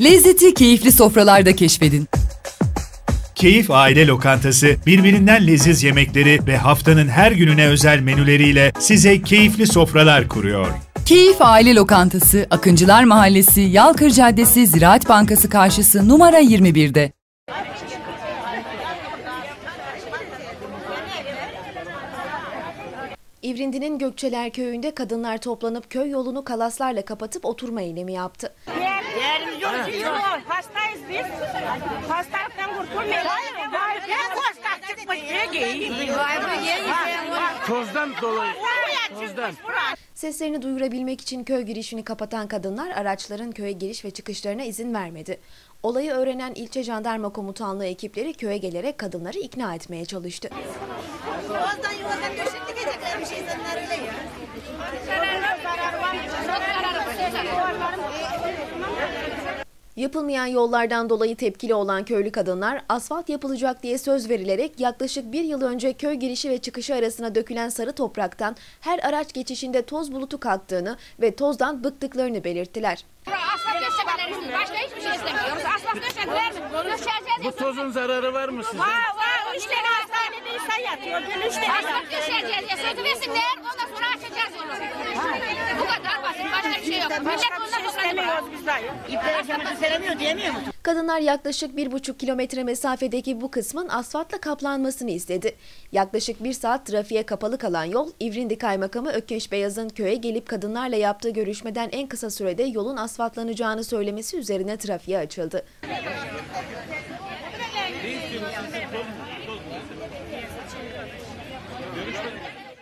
Lezzeti keyifli sofralarda keşfedin. Keyif Aile Lokantası birbirinden leziz yemekleri ve haftanın her gününe özel menüleriyle size keyifli sofralar kuruyor. Keyif Aile Lokantası, Akıncılar Mahallesi, Yalkır Caddesi, Ziraat Bankası karşısı numara 21'de. İvrindi'nin Gökçeler köyünde kadınlar toplanıp köy yolunu kalaslarla kapatıp oturma eylemi yaptı. Yerimiz yok, yok. Hastayız biz. Hastalıktan çıkmış. Tozdan dolayı. Tozdan. Seslerini duyurabilmek için köy girişini kapatan kadınlar araçların köye giriş ve çıkışlarına izin vermedi. Olayı öğrenen ilçe jandarma komutanlığı ekipleri köye gelerek kadınları ikna etmeye çalıştı. Yoldan yoldan döşekli gecekler bir şey senler öyle ya. Yapılmayan yollardan dolayı tepkili olan köylü kadınlar asfalt yapılacak diye söz verilerek yaklaşık bir yıl önce köy girişi ve çıkışı arasına dökülen sarı topraktan her araç geçişinde toz bulutu kalktığını ve tozdan bıktıklarını belirttiler. Asfalt döşemeleri başka hiçbir şey istemiyoruz. Asfalt döşediler. Döşeceğiz. Bu tozun zararı var mı size? Var var. Üç tane hastanede insan yatıyor. Dün üç tane Asfalt döşeceğiz diye sözü versinler. Ondan sonra açacağız yolu. Bu kadar basit. Başka bir şey yok. Millet ondan sonra Yapıyoruz biz dayı. İpleri seremiyor diyemiyor musun? Kadınlar yaklaşık 1,5 kilometre mesafedeki bu kısmın asfaltla kaplanmasını istedi. Yaklaşık bir saat trafiğe kapalı kalan yol İvrindi Kaymakamı Ökkeş Beyaz'ın köye gelip kadınlarla yaptığı görüşmeden en kısa sürede yolun asfaltlanacağını söylemesi üzerine trafiğe açıldı.